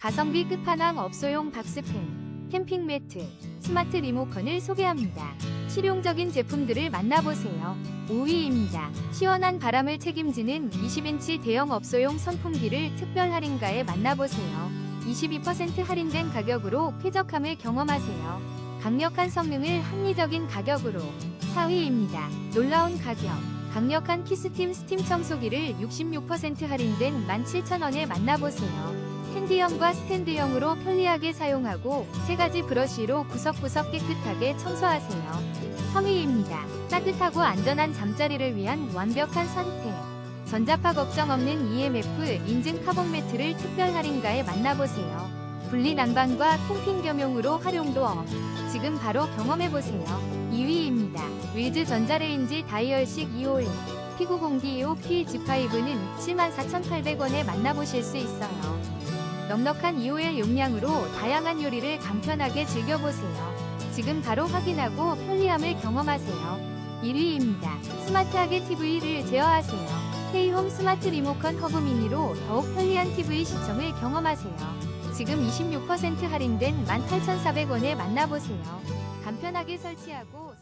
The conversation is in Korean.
가성비 끝판왕 업소용 박스팬, 캠핑 매트, 스마트 리모컨을 소개합니다. 실용적인 제품들을 만나보세요. 5위입니다. 시원한 바람을 책임지는 20인치 대형 업소용 선풍기를 특별 할인가에 만나보세요. 22% 할인된 가격으로 쾌적함을 경험하세요. 강력한 성능을 합리적인 가격으로 4위입니다. 놀라운 가격. 강력한 키스팀 스팀 청소기를 66% 할인된 17,000원에 만나보세요. 핸디형과 스탠드형으로 편리하게 사용하고 세 가지 브러쉬로 구석구석 깨끗하게 청소하세요. 3위입니다. 따뜻하고 안전한 잠자리를 위한 완벽한 선택. 전자파 걱정 없는 EMF 인증 카본 매트를 특별 할인가에 만나보세요. 분리 난방과 캠핑 겸용으로 활용도 업. 지금 바로 경험해보세요. 2위입니다. 윌즈 전자레인지 다이얼식 2호1 P90D2 PG5는 74,800원에 만나보실 수 있어요. 넉넉한 2호의 용량으로 다양한 요리를 간편하게 즐겨보세요. 지금 바로 확인하고 편리함을 경험하세요. 1위입니다. 스마트하게 TV를 제어하세요. K홈 스마트 리모컨 허브 미니로 더욱 편리한 TV 시청을 경험하세요. 지금 26% 할인된 18,400원에 만나보세요. 간편하게 설치하고